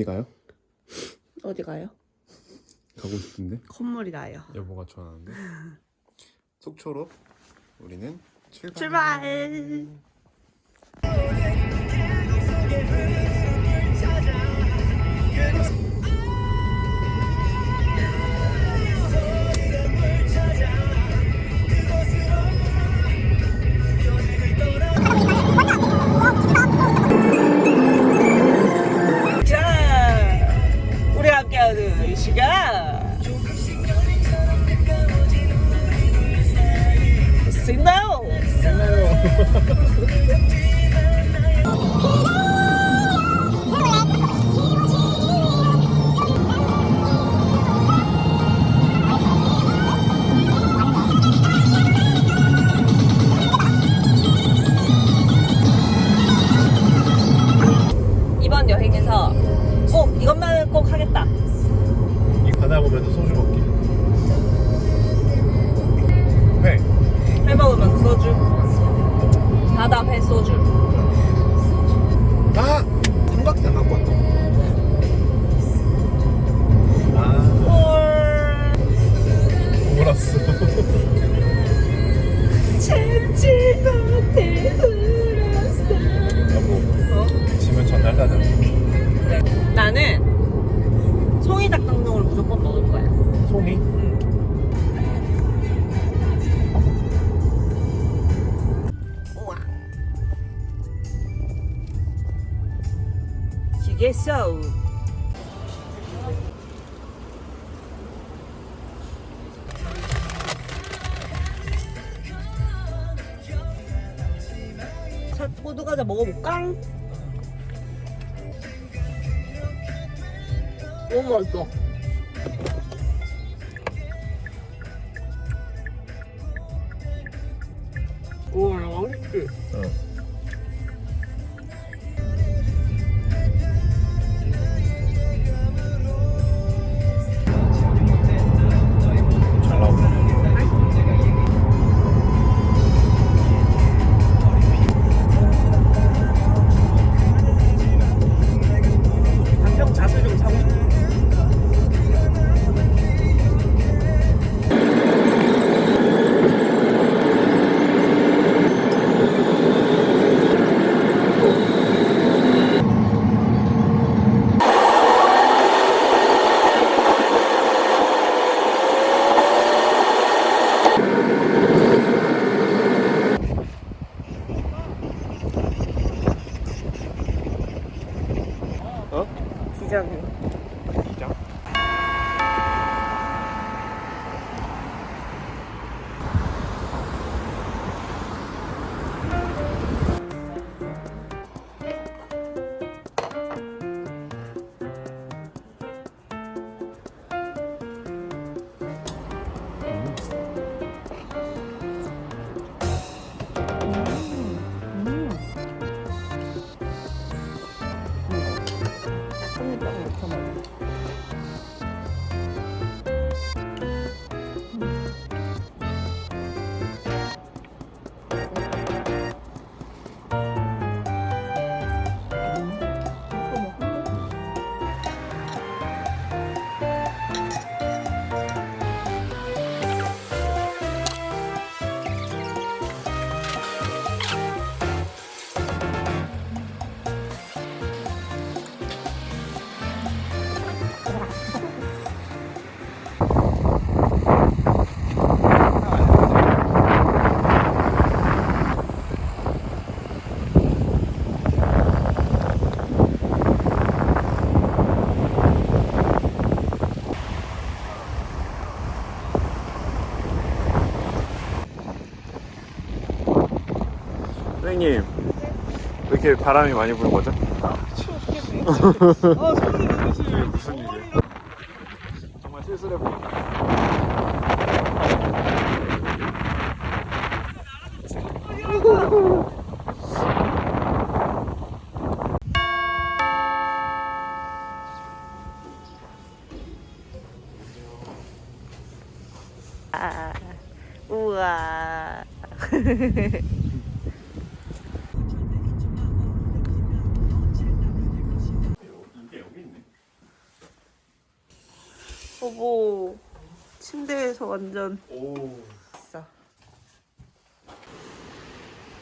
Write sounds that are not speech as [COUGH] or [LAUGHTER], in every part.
어디 가요? 어디 가요? 가고 싶은데 콧물이 나요. 여보가 전화하는데 [LAUGHS] 속초로 우리는 출발. 출발. 과자 먹어볼까? 너무 맛있어. 이렇게 바람이 많이 부는 거죠? 아 손이. 무슨 일이에요? 정말 쓸쓸해 보인다. 아, 우와. [LAUGHS]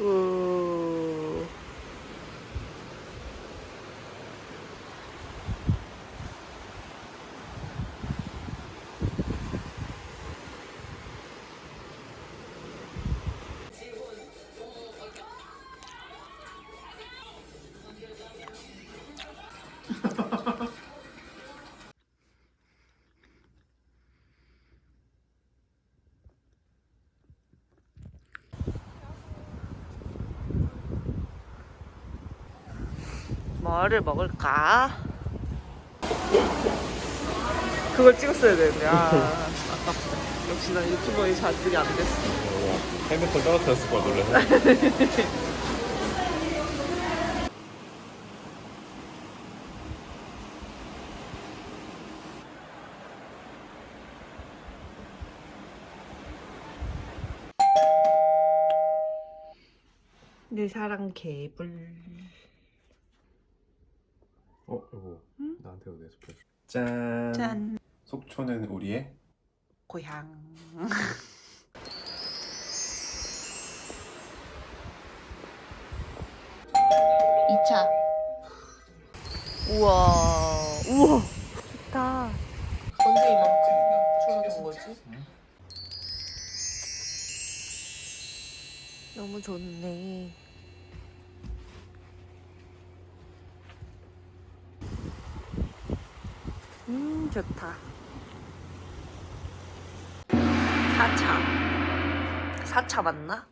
Ooh. 뭐를 먹을까? 그걸 찍었어야 되는데 아, 아깝다 [LAUGHS] 역시 난 유튜버의 자질이 안 됐어 핸드폰 떨어뜨렸을 걸 놀라서. [LAUGHS] 내 사랑 개불 어 여보. 나한테도 내 스프. 짠. 짠. 속초는 우리의? 고향. [LAUGHS] 이차. 우와. 우와. 좋다. 언제 이만큼 추억인 거지? 너무 좋네 음 좋다 4차 4차 맞나?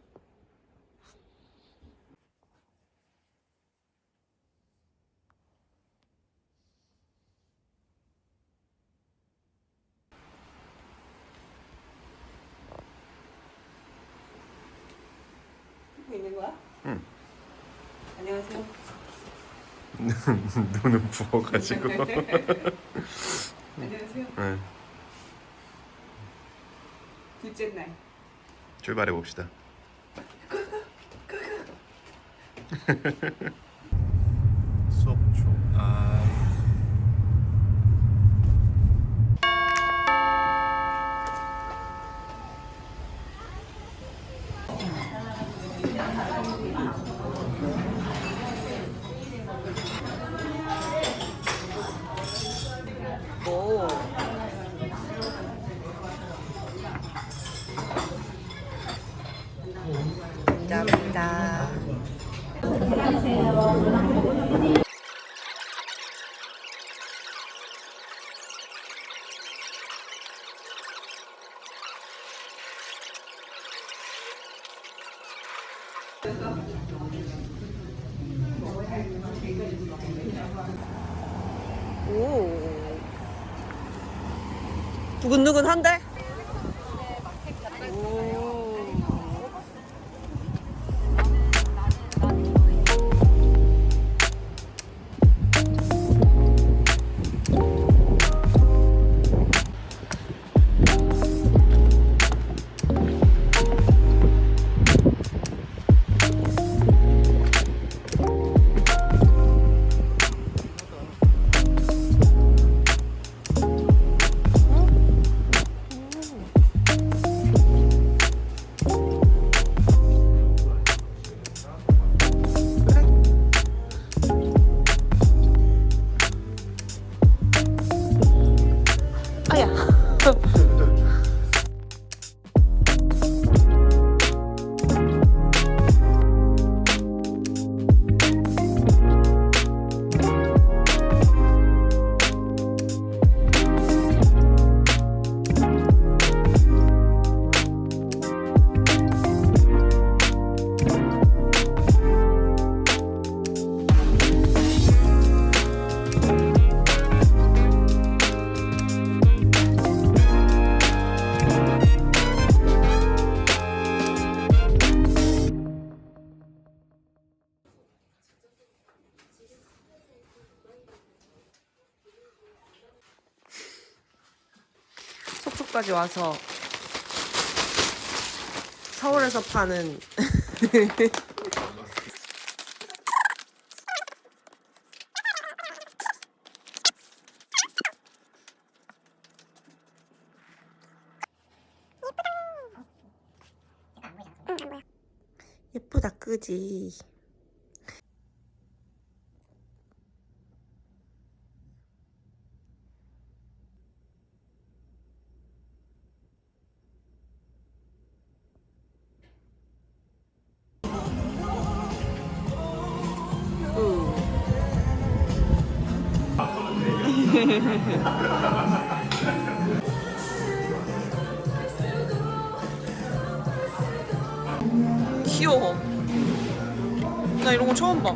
있는 거야? 응. 안녕하세요. [LAUGHS] 눈은 부어가지고. [LAUGHS] 안녕하세요. 네. 둘째 날. 출발해 봅시다. [LAUGHS] 속초. 아. 오. 감사합니다. 오. 두근두근한데? 오. 哼。[LAUGHS] 서울까지 와서 서울에서 파는 [LAUGHS] 예쁘다 그지 [LAUGHS] 귀여워. 나 이런 거 처음 봐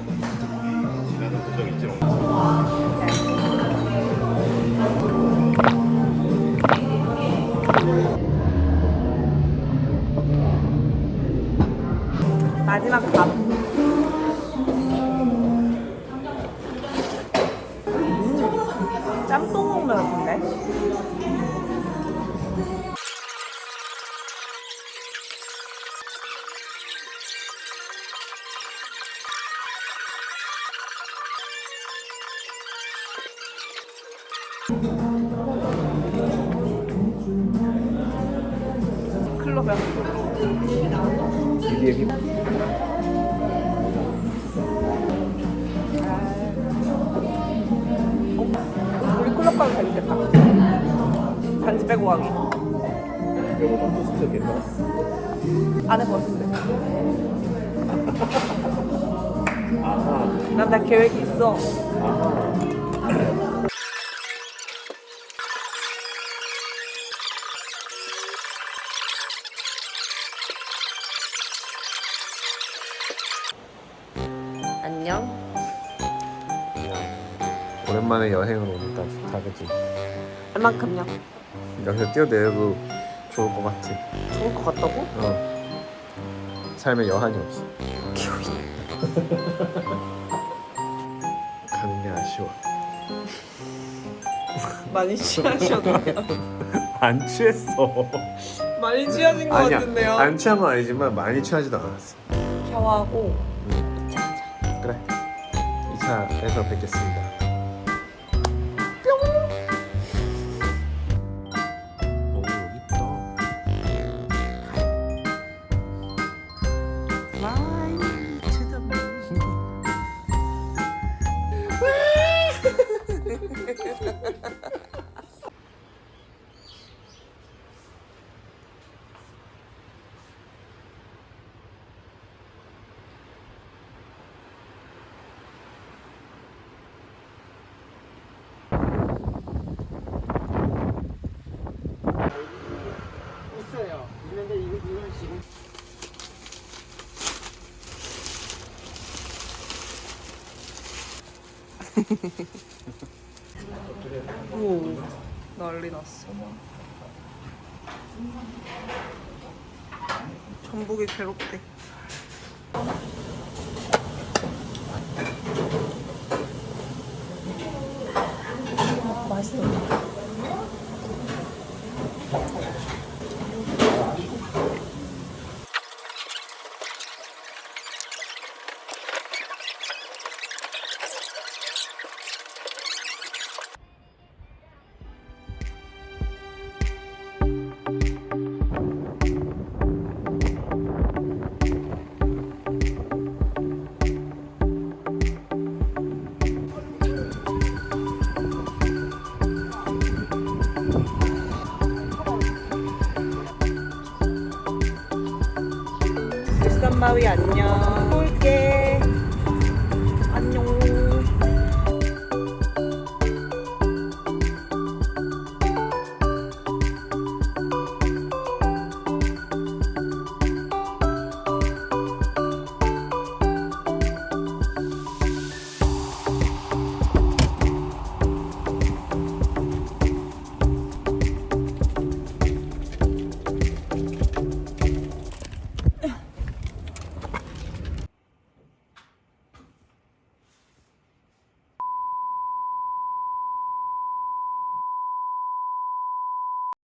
클럽 가면 재밌겠다 반지 빼고 가기 이거보다 토스트 괜찮아? 안에 벗으면 돼 아하. 난나 계획이 있어. 안녕 오랜만에 여행을 오니까 좋다 그지? 얼만큼요? 여기서 뛰어내려도 좋을 것 같아. 좋을 것 같다고? 어. 삶에 여한이 없어. 가는 게 [LAUGHS] 아쉬워. 많이 취하셨나요? [LAUGHS] 안 취했어. 많이 취하신 것 아니야. 같은데요? 안 취한 건 아니지만 많이 취하지도 않았어. 샤워하고 그래. 2차에서 뵙겠습니다. [LAUGHS] 오 난리 났어. 전복이 괴롭대. 맛있어